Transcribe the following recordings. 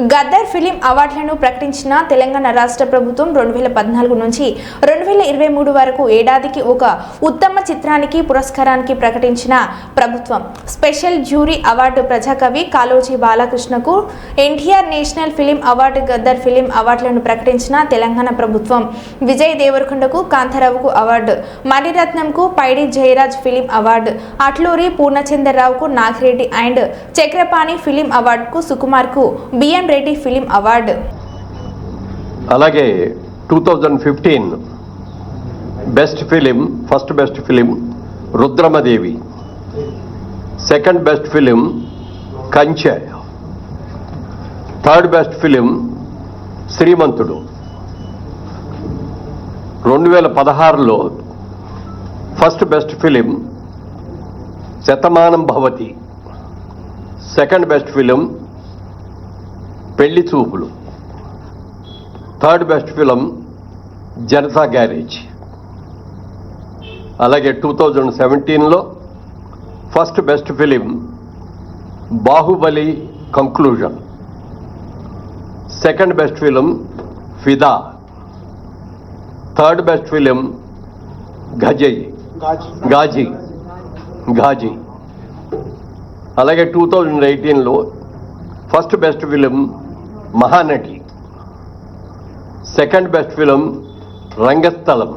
Gaddar film అవార్డులను ప్రకటించిన తెలంగాణ రాష్ట్ర ప్రభుత్వం రెండు వేల పద్నాలుగు నుంచి రెండు వేల ఇరవై మూడు వరకు ఏడాదికి ఒక ఉత్తమ చిత్రానికి పురస్కారానికి ప్రకటించిన ప్రభుత్వం. స్పెషల్ జ్యూరీ అవార్డు ప్రజాకవి Kaloji బాలకృష్ణకు NTR national film award Gaddar film అవార్డులను ప్రకటించిన తెలంగాణ ప్రభుత్వం. విజయ్ దేవరకొండకు కాంతారావుకు అవార్డు. మణిరత్నంకు పైడి జయరాజ్ ఫిలిం అవార్డు. అట్లూరి పూర్ణచంద్రరావుకు నాగిరెడ్డి అండ్ చక్రపాణి ఫిలిం అవార్డుకు సుకుమార్కు. బిఎం రెడ్డి ఫిలిం అవార్డు అలాగే two thousand fifteen best film first best film Rudramadevi second best film Kanche third best film Srimanthudu రెండు వేల పదహారులో first best film Shatamanam Bhavati second best film Pelli Choopulu. Third best film Janatha Garage. అలాగే two thousand సెవెంటీన్లో first best film Baahubali Conclusion. Second best film Fidaa. Third best film గజయ్ Ghazi. Ghazi. అలాగే two thousand ఎయిటీన్లో first best film Mahanati. Second best film Rangasthalam.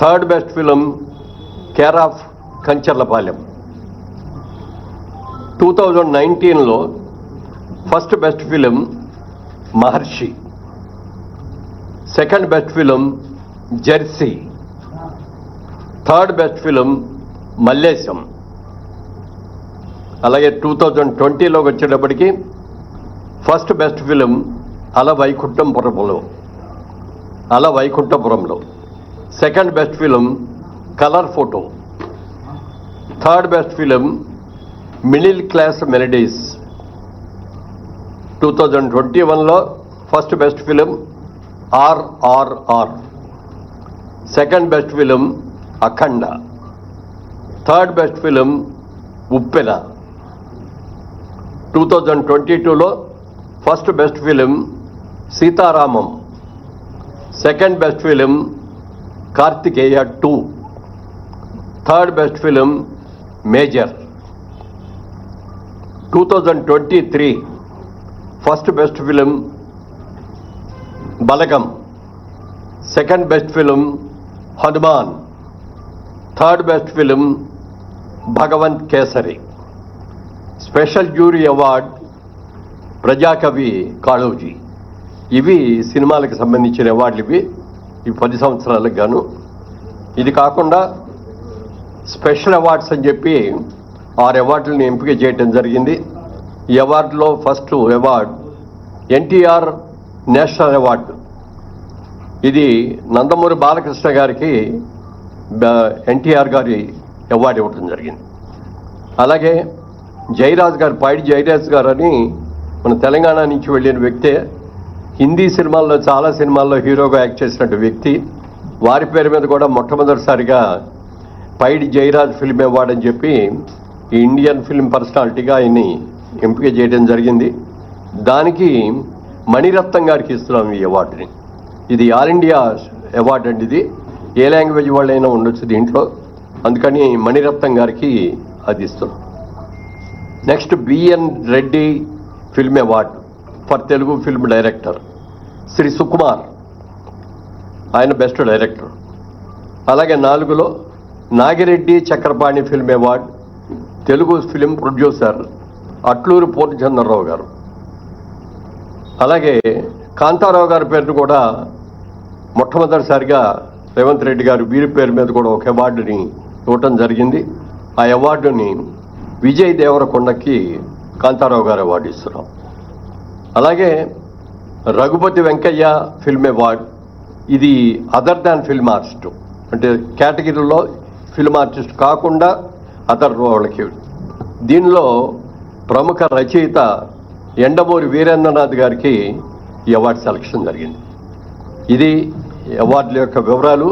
Third best film care of Kancharapalem. Two thousand నైన్టీన్లో first best film Maharshi. Second best film Jersey. Third best film Mallesham. అలాగే two thousand ట్వంటీలోకి వచ్చేటప్పటికి first best film Ala వైకుంఠపురంలో అల వైకుంఠపురంలో second best film Colour Photo. Third best film Middle Class Melodies. Two thousand twenty వన్లో first best film RRR second best film Akhanda. Third best film Uppena two thousand twenty టూలో first best film Sitaramam second best film Karthikeya two third best film Major two thousand twenty three first best film Balagam second best film Hanuman third best film Bhagavanth Kesari special jury award ప్రజాకవి కాళోజీ. ఇవి సినిమాలకు సంబంధించిన అవార్డులు ఇవి ఈ పది సంవత్సరాలకు గాను. ఇది కాకుండా స్పెషల్ అవార్డ్స్ అని చెప్పి ఆరు అవార్డులను ఎంపిక చేయటం జరిగింది. ఈ అవార్డులో first award NTR national award. ఇది నందమూరి బాలకృష్ణ గారికి ఎన్టీఆర్ గారి అవార్డు ఇవ్వడం జరిగింది. అలాగే జయరాజ్ గారు పైడి జయరాజ్ గారు అని మన తెలంగాణ నుంచి వెళ్ళిన వ్యక్తే హిందీ సినిమాల్లో చాలా సినిమాల్లో హీరోగా యాక్ట్ చేసినట్టు వ్యక్తి వారి పేరు మీద కూడా మొట్టమొదటిసారిగా పైడి జయరాజ్ ఫిల్మ్ అవార్డు అని చెప్పి ఈ ఇండియన్ ఫిల్మ్ పర్సనాలిటీగా ఆయన్ని ఎంపిక చేయడం జరిగింది. దానికి మణిరత్నం గారికి ఇస్తున్నాం ఈ అవార్డుని. ఇది ఆల్ ఇండియా అవార్డు అండి ఇది. ఏ లాంగ్వేజ్ వాళ్ళైనా ఉండొచ్చు దీంట్లో. అందుకని మణిరత్నం గారికి అది ఇస్తున్నాం. Next BN Reddy film award for Telugu film director Shri Sukumar ఆయన బెస్ట్ డైరెక్టర్. అలాగే నాలుగులో Nagireddy Chakrapani film award Telugu film producer Atluru Purnachandrarao garu. అలాగే కాంతారావు గారి పేరును కూడా మొట్టమొదటిసారిగా రేవంత్ రెడ్డి గారు వీరి పేరు మీద కూడా ఒక అవార్డుని ఇవ్వటం జరిగింది. ఆ అవార్డుని విజయ్ దేవరకొండకి కాంతారావు గారు అవార్డు ఇస్తున్నాం అలాగే రఘుపతి వెంకయ్య ఫిల్మ్ అవార్డ్ ఇది అదర్ దాన్ ఫిల్మ్ ఆర్టిస్ట్ అంటే కేటగిరీలో ఫిల్మ్ ఆర్టిస్ట్ కాకుండా అదర్ వాళ్ళకి. దీనిలో ప్రముఖ రచయిత ఎండమూరి వీరేంద్రనాథ్ గారికి ఈ అవార్డు సెలక్షన్ జరిగింది. ఇది అవార్డుల యొక్క వివరాలు.